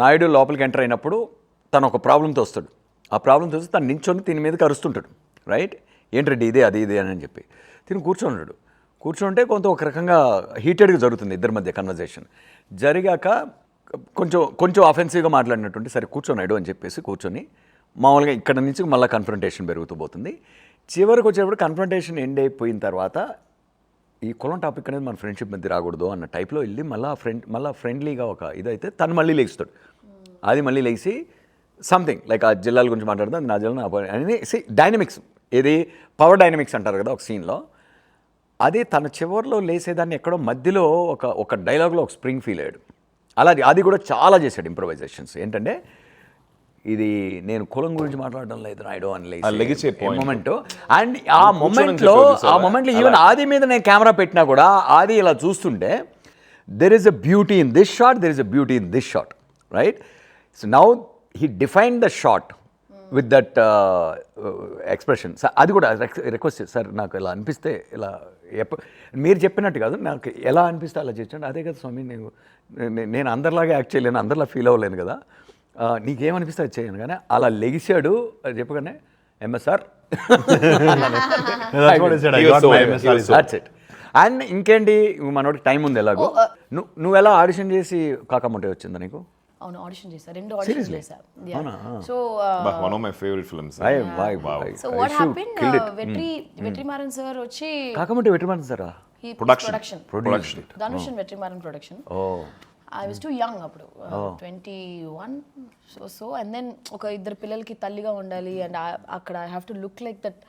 నాయుడు లోపలికి ఎంటర్ అయినప్పుడు తను ఒక ప్రాబ్లంతో వస్తాడు. ఆ ప్రాబ్లంతో వస్తే తను నించొని దీని మీదకి అరుస్తుంటాడు. రైట్ ఏంటండి ఇదే అది ఇదే అని చెప్పి. తిని కూర్చోన్నాడు కూర్చుంటే కొంత ఒక రకంగా హీటెడ్గా జరుగుతుంది ఇద్దరి మధ్య కన్వర్జేషన్ జరిగాక కొంచెం కొంచెం అఫెన్సివ్గా మాట్లాడినటువంటి సరే కూర్చోనాడు అని చెప్పేసి కూర్చొని మామూలుగా ఇక్కడ నుంచి మళ్ళీ కన్ఫ్రంటేషన్ పెరుగుతూ పోతుంది. చివరికి వచ్చేటప్పుడు కన్ఫ్రంటేషన్ ఎండ్ అయిపోయిన తర్వాత ఈ కులం టాపిక్ అనేది మన ఫ్రెండ్షిప్ మధ్య రాకూడదు అన్న టైప్లో వెళ్ళి మళ్ళీ ఫ్రెండ్ మళ్ళీ ఫ్రెండ్లీగా ఒక ఇదైతే తను మళ్ళీ లేస్తాడు అది మళ్ళీ లేచి సంథింగ్ లైక్ ఆ జిల్లాల గురించి మాట్లాడితే నా జిల్లా అని సి డైనమిక్స్ ఇది పవర్ డైనమిక్స్ అంటారు కదా ఒక సీన్లో అది తన చివరిలో లేసేదాన్ని ఎక్కడో మధ్యలో ఒక ఒక డైలాగ్లో ఒక స్ప్రింగ్ ఫీల్ అయ్యాడు. అలా అది కూడా చాలా చేశాడు ఇంప్రొవైజేషన్స్ ఏంటంటే ఇది నేను కులం గురించి మాట్లాడడం లేదు లెగిసే point. మూమెంట్ అండ్ ఆ మూమెంట్లో ఆ? మూమెంట్లో ఈవెన్ ఆది మీద నేను కెమెరా పెట్టినా కూడా ఆది ఇలా చూస్తుంటే there is a beauty in this shot there is a beauty in this shot right so now he define the shot with that expression sir అది కూడా రిక్వెస్ట్ సార్ నాకు ఇలా అనిపిస్తే ఇలా ఎప్ప మీరు చెప్పినట్టు కాదు నాకు ఎలా అనిపిస్తే అలా చేయండి అదే కదా స్వామి నేను నేను అందరిలాగా యాక్ట్ చేయలేను అందరిలా ఫీల్ అవ్వలేను కదా. నీకేమనిపిస్తే అది చేయను. కానీ అలా లెగిసాడు అది చెప్పగానే ఎంఎస్ఆర్. అండ్ ఇంకేంటి? మనోడికి టైం ఉంది ఎలాగో? నువ్వు నువ్వు ఎలా ఆడిషన్ చేసి కాకముంటే వచ్చిందా నీకు? అవును ఆడిషన్ చేశా. రెండు ఆడిషన్ చేశా? So one of my favourite films Why, why, why? So what happen. Vetri Vetrimaaran sir వచ్చి కాకముంటే వెటర్మన్ సారా. Production. Dhanush and Vetrimaaran production oh I was too young అప్పుడు. Twenty one so so and then ఒక ఇద్దరు పిల్లలకి తల్లిగా ఉండాలి. And అక్కడ I have to look like that